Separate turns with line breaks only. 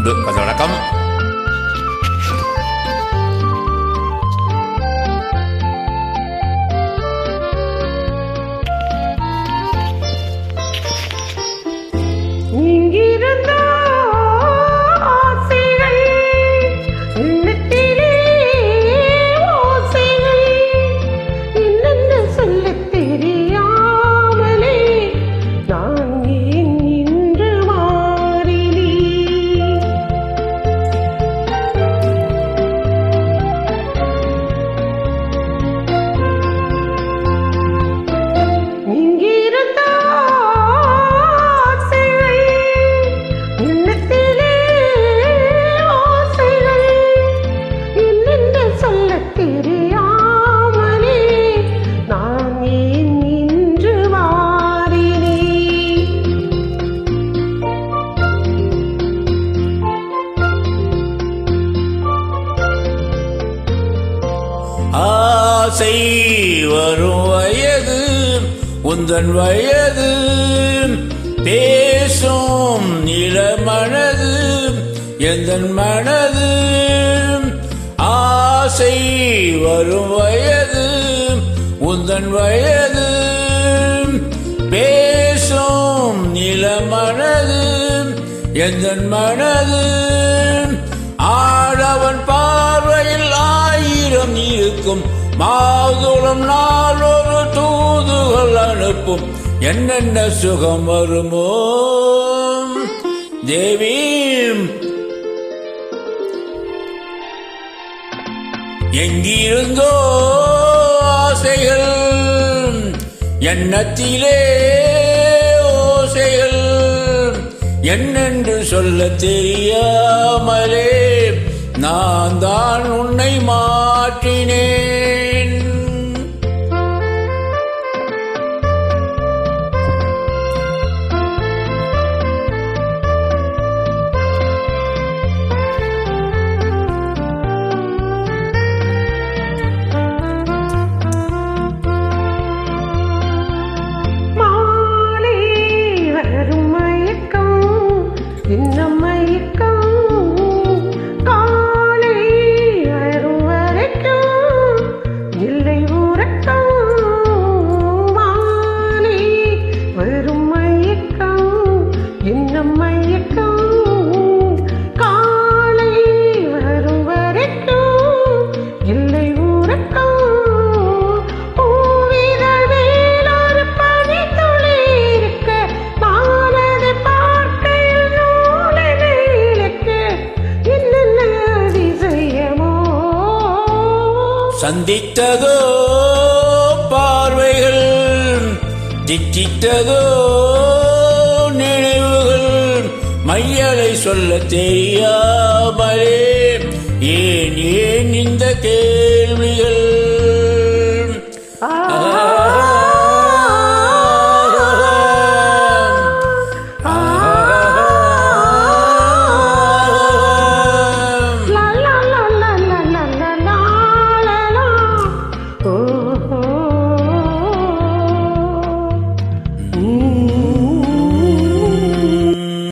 tanduk pada rakam
ஆசை வரும் வயது உந்தன் வயது. பேசும் நிலமனது எந்த மனது. ஆசை வரும் வயது உந்தன் வயது. பேசும் நிலமனது எந்த மனது. ஆடவன் பார்வையில் ஆயிரம் இருக்கும். மாதுளம் நாளொரு தூதுகள் அனுப்பும். என்னென்ன சுகம் வருமோ? தேவி எங்கிருந்தோ ஆசைகள் எண்ணத்திலே ஓசைகள். என்னென்று சொல்ல தெரியாமலே நான் தான் உன்னை மாற்றினேன்.
வரும் மயக்கம் என்ன மயக்கம். காலை வரும் வரைக்கும் இல்லை உறக்கம். பூவிதழ்
திட்டித்ததோ நினைவுகள் மையலை சொல்ல தெரியாமலே. ஏன் ஏன் இந்த கே